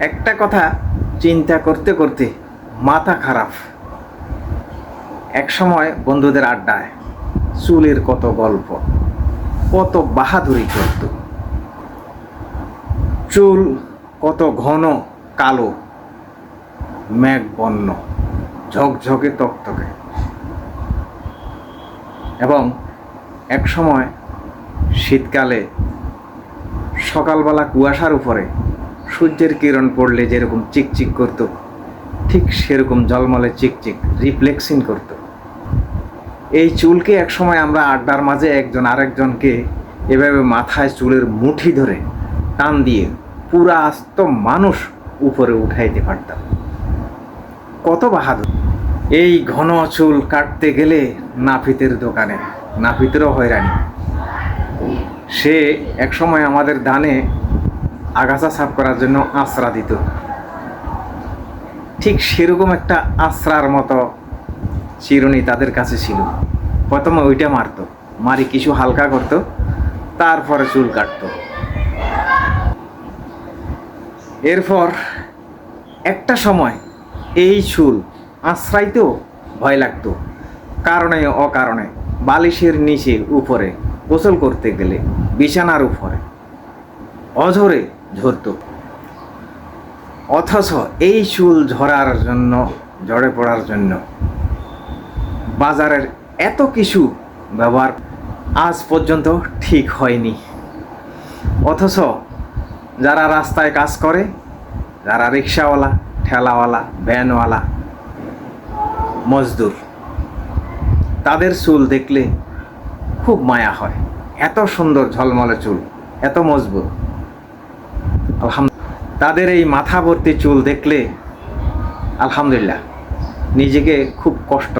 একটা কথা চিন্তা করতে করতে মাথা খারাপ। এক সময় বন্ধুদের আড্ডায় চুলের কত গল্প, কত বাহাদুরি করত। চুল কত ঘন, কালো, মেঘ বন্য, ঝকঝকে তকতকে। এবং এক সময় শীতকালে সকালবেলা কুয়াশার উপরে সূর্যের কিরণ পড়লে যেরকম চিকচিক করতো, ঠিক সেরকম জলমলে চিকচিক, রিফ্লেক্সিং করতো। এই চুলকে একসময় আমরা আড্ডার মাঝে একজন আরেকজনকে এভাবে মাথায় চুলের মুঠি ধরে টান দিয়ে পুরা আস্ত মানুষ উপরে উঠাইতে পারতাম। কত বাহাদুর। এই ঘন চুল কাটতে গেলে নাফিতের দোকানে, নাফিতেরও হয়রানি। সে একসময় আমাদের দানে আগাছা সাফ করার জন্য আশ্রা দিত। ঠিক সেরকম একটা আশ্রার মতো চিরুনি তাদের কাছে ছিল। প্রথমে ওইটা মারতো। মারি কিছু হালকা করতো, তারপরে চুল কাটতো। এরপর একটা সময় এই চুল আশ্রাইতেও ভয় লাগতো। কারণে অকারণে বালিশের নিচে উপরে গোসল করতে গেলে, বিছানার উপরে। অঝরে ঝরতো অথচ এই চুল ঝরার জন্য, ঝরে পড়ার জন্য বাজারের এত কিছু ব্যবহার আজ পর্যন্ত ঠিক হয়নি। অথচ যারা রাস্তায় কাজ করে, যারা রিক্সাওয়ালা, ঠেলাওয়ালা, ভ্যানওয়ালা, মজদুর, তাদের চুল দেখলে খুব মায়া হয়। এত সুন্দর ঝলমলে চুল, এত মজবুত। তাদের এই মাথা ভর্তি চুল দেখলে আলহামদুলিল্লাহ, নিজেকে খুব কষ্ট।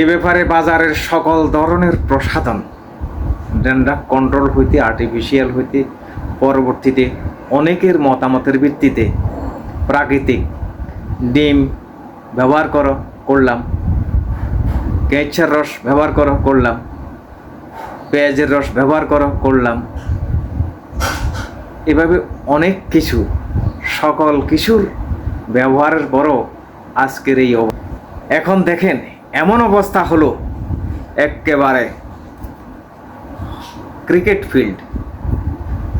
এ ব্যাপারে বাজারের সকল ধরনের প্রসাধন ড্যান্ড্রাফ কন্ট্রোল হইতে আর্টিফিশিয়াল হইতে, পরবর্তীতে অনেকের মতামতের ভিত্তিতে প্রাকৃতিক ডিম ব্যবহার করো, করলাম। কেঁচার রস ব্যবহার করো, করলাম। পেঁয়াজের রস ব্যবহার করো, করলাম। এভাবে অনেক কিছু, সকল কিছুর ব্যবহারের পরও আজকের এই এখন দেখেন, এমন অবস্থা হলো একেবারে ক্রিকেট ফিল্ড।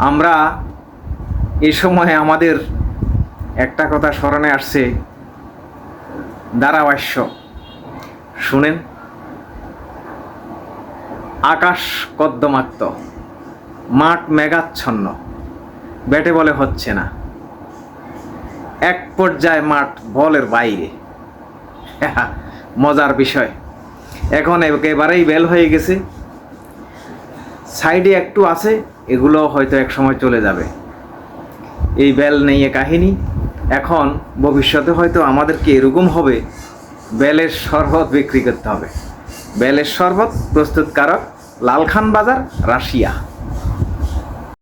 আমরা এ সময় আমাদের একটা কথা স্মরণে আসছে, ধারাভাষ্য। শুনেন, আকাশ কদ্দমাক্ত, মাঠ মেঘাচ্ছন্ন। ব্যাটে বলে হচ্ছে না। এক পর্যায়ে মাঠ বলের বাইরে। মজার বিষয়। এখন একেবারেই বেল হয়ে গেছে। সাইডে একটু আছে এগুলো হয়তো এক সময় চলে যাবে। এই বেল নিয়ে কাহিনী। এখন ভবিষ্যতে হয়তো আমাদেরকে এরকম হবে, বেলের শরবত বিক্রি করতে হবে। বেলের শরবত প্রস্তুতকারক লালখান বাজার, রাশিয়া।